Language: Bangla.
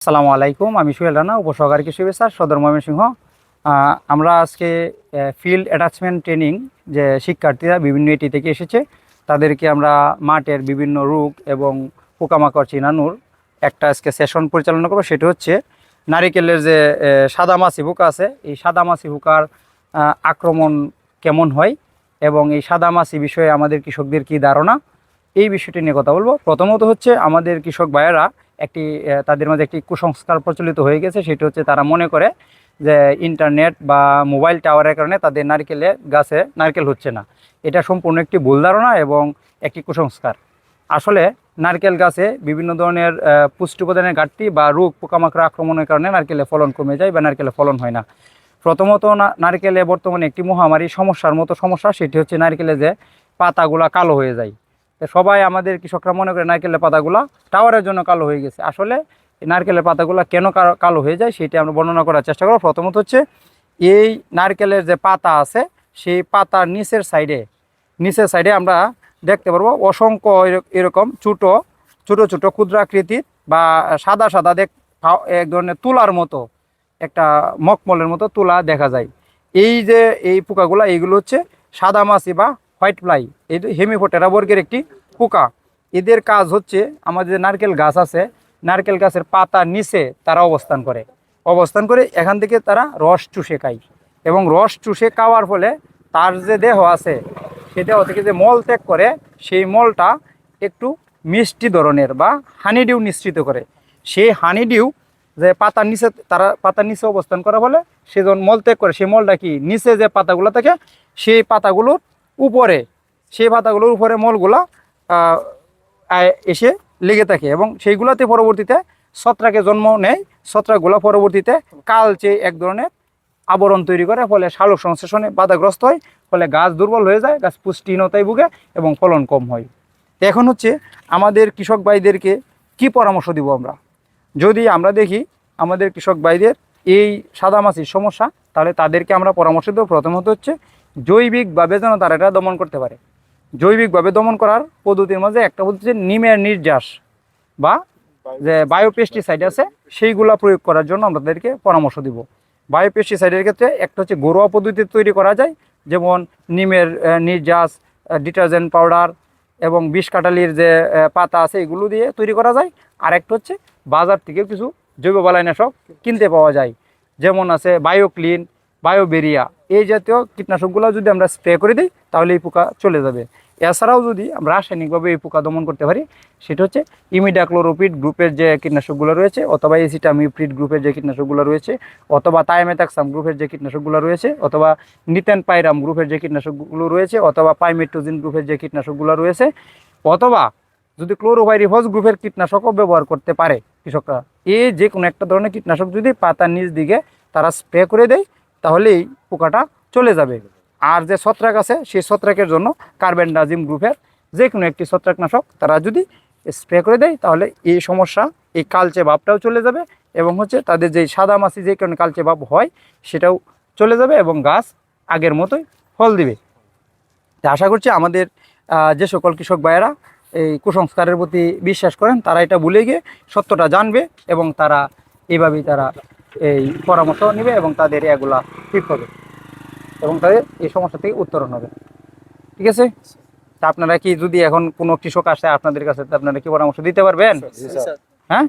আসসালামু আলাইকুম আমি সুহেল রানা উপসহকারী কৃষি অফিসার সদর ময়মনসিংহ। আমরা আজকে ফিল্ড অ্যাটাচমেন্ট ট্রেনিং যে শিক্ষার্থীরা বিভিন্ন এটি থেকে এসেছে তাদেরকে আমরা মাঠের বিভিন্ন রোগ এবং পোকামাকড় চিনানোর একটা আজকে সেশন পরিচালনা করব সেটা হচ্ছে নারিকেলের যে আহ, সাদা মাছি পোকা আছে এই সাদা মাছি পোকার আক্রমণ কেমন হয় এবং এই সাদা মাছি বিষয়ে আমাদের কৃষকদের কি ধারণা এই বিষয়টি নিয়ে কথা বলব। প্রথমত হচ্ছে আমাদের কৃষক ভাইয়েরা একটি তাদের মাঝে একটি কুসংস্কার প্রচলিত হয়ে গেছে, সেটি হচ্ছে তারা মনে করে যে ইন্টারনেট বা মোবাইল টাওয়ারের কারণে তাদের নারকেলে গাছে নারকেল হচ্ছে না। এটা সম্পূর্ণ একটি ভুল ধারণা এবং একটি কুসংস্কার। আসলে নারকেল গাছে বিভিন্ন ধরনের পুষ্টি উপাদানের ঘাটতি বা রোগ পোকামাকড় আক্রমণের কারণে নারকেলে ফলন কমে যায় বা নারকেলে ফলন হয় না। প্রথমত নারকেলে বর্তমানে একটি মহামারী সমস্যার মতো সমস্যা, সেটি হচ্ছে নারকেলে যে পাতাগুলা কালো হয়ে যায়। সবাই আমাদের কৃষকরা মনে করে নারকেলের পাতাগুলা টাওয়ারের জন্য কালো হয়ে গেছে। আসলে নারকেলের পাতাগুলা কেন কালো হয়ে যায় সেটি আমরা বর্ণনা করার চেষ্টা করব। প্রথমত হচ্ছে এই নারকেলের যে পাতা আছে, সেই পাতার নিচের সাইডে নিচের সাইডে আমরা দেখতে পারব অসংখ্য এরকম ছোটো ছোটো ছোটো ক্ষুদ্রাকৃতির বা সাদা সাদা দেখ এক ধরনের তুলার মতো, একটা মকমলের মতো তুলা দেখা যায়। এই যে এই পোকাগুলা, এইগুলো হচ্ছে সাদা মাছি বা হোয়াইট ফ্লাই। এই হেমিফোটেরা বর্গের একটি পোকা। এদের কাজ হচ্ছে আমাদের নারকেল গাছ আছে, নারকেল গাছের পাতার নিচে তারা অবস্থান করে। অবস্থান করে এখান থেকে তারা রস চুষে খায়। এবং রস চুষে খাওয়ার ফলে তার যে দেহ আছে, সে দেহ থেকে যে মল ত্যাগ করে, সেই মলটা একটু মিষ্টি ধরনের বা হানিডিউ নিশ্চিত করে। সেই হানিডিউ যে পাতার নিচে তারা পাতার নিচে অবস্থান করা বলে সে যখন মল ত্যাগ করে, সেই মলটা কি? নিচে যে পাতাগুলো থাকে, সেই পাতাগুলোর উপরে, সেই পাতাগুলোর উপরে মলগুলা এসে লেগে থাকে এবং সেইগুলোতে পরবর্তীতে ছত্রাকে জন্ম নেয়। ছত্রাকগুলো পরবর্তীতে কালচে এক ধরনের আবরণ তৈরি করে, ফলে শালক সংশ্লেষণে বাধাগ্রস্ত হয়, ফলে গাছ দুর্বল হয়ে যায়, গাছ পুষ্টিহীনতায় ভুগে এবং ফলন কম হয়। এখন হচ্ছে আমাদের কৃষক ভাইদেরকে কি পরামর্শ দিব আমরা? যদি আমরা দেখি আমাদের কৃষক ভাইদের এই সাদামাছির সমস্যা, তাহলে তাদেরকে আমরা পরামর্শ দেবো। প্রথমত হচ্ছে জৈবিকভাবে যেন তারা এটা দমন করতে পারে। জৈবিকভাবে দমন করার পদ্ধতির মাঝে একটা হচ্ছে নিমের নির্যাস বা যে বায়োপেস্টিসাইড আছে, সেইগুলা প্রয়োগ করার জন্য আমরা তাদেরকে পরামর্শ দিব। বায়োপেস্টিসাইডের ক্ষেত্রে একটা হচ্ছে ঘরোয়া পদ্ধতিতে তৈরি করা যায়, যেমন নিমের নির্যাস ডিটারজেন্ট পাউডার এবং বিষ কাটালির যে পাতা আছে, এগুলো দিয়ে তৈরি করা যায়। আর একটা হচ্ছে বাজার থেকে কিছু জৈব বালাইনাশক কিনতে পাওয়া যায়। যেমন আছে বায়োক্লিন বায়োবেরিয়া, এই জাতীয় কীটনাশকগুলো যদি আমরা স্প্রে করে দিই, তাহলে এই পোকা চলে যাবে। এছাড়াও যদি আমরা রাসায়নিকভাবে এই পোকা দমন করতে পারি, সেটা হচ্ছে ইমিডাক্লোরোপিড গ্রুপের যে কীটনাশকগুলো রয়েছে, অথবা এসিটামিপ্রিড গ্রুপের যে কীটনাশকগুলো রয়েছে, অথবা তাইমেতাক্সাম গ্রুপের যে কীটনাশকগুলো রয়েছে, অথবা নিতেন পাইরাম গ্রুপের যে কীটনাশকগুলো রয়েছে, অথবা পাইমেট্রোজিন গ্রুপের যে কীটনাশকগুলো রয়েছে, অথবা যদি ক্লোরোভাইরিফস গ্রুপের কীটনাশকও ব্যবহার করতে পারে কৃষকরা এই যে কোনো একটা ধরনের কীটনাশক যদি পাতার নিচ দিকে তারা স্প্রে করে দেয় তাহলে এই পোকাটা চলে যাবে। আর যে ছত্রাক আছে, সেই ছত্রাকের জন্য কার্বেন্ডাজিম গ্রুপের যে কোনো একটি ছত্রাকনাশক তারা যদি স্প্রে করে দেয়, তাহলে এই সমস্যা, এই কালচে ভাবটাও চলে যাবে এবং হচ্ছে তাদের যে সাদা মাছি যে কারণে কালচে ভাব হয়, সেটাও চলে যাবে এবং গাছ আগের মতোই ফল দিবে। তা আশা করছি আমাদের যে সকল কৃষক ভাইয়েরা এই কুসংস্কারের প্রতি বিশ্বাস করেন, তারা এটা ভুলে গিয়ে সত্যটা জানবে এবং তারা এভাবেই তারা এই পরামর্শ নেবে এবং তাদের এগুলা ঠিক হবে। এবং তাদের এই সমস্যা থেকে উত্তরণ হবে। ঠিক আছে? তা আপনারা কি যদি এখন কোনো কৃষক আসে আপনাদের কাছে তা আপনারা কি পরামর্শ দিতে পারবেন? হ্যাঁ?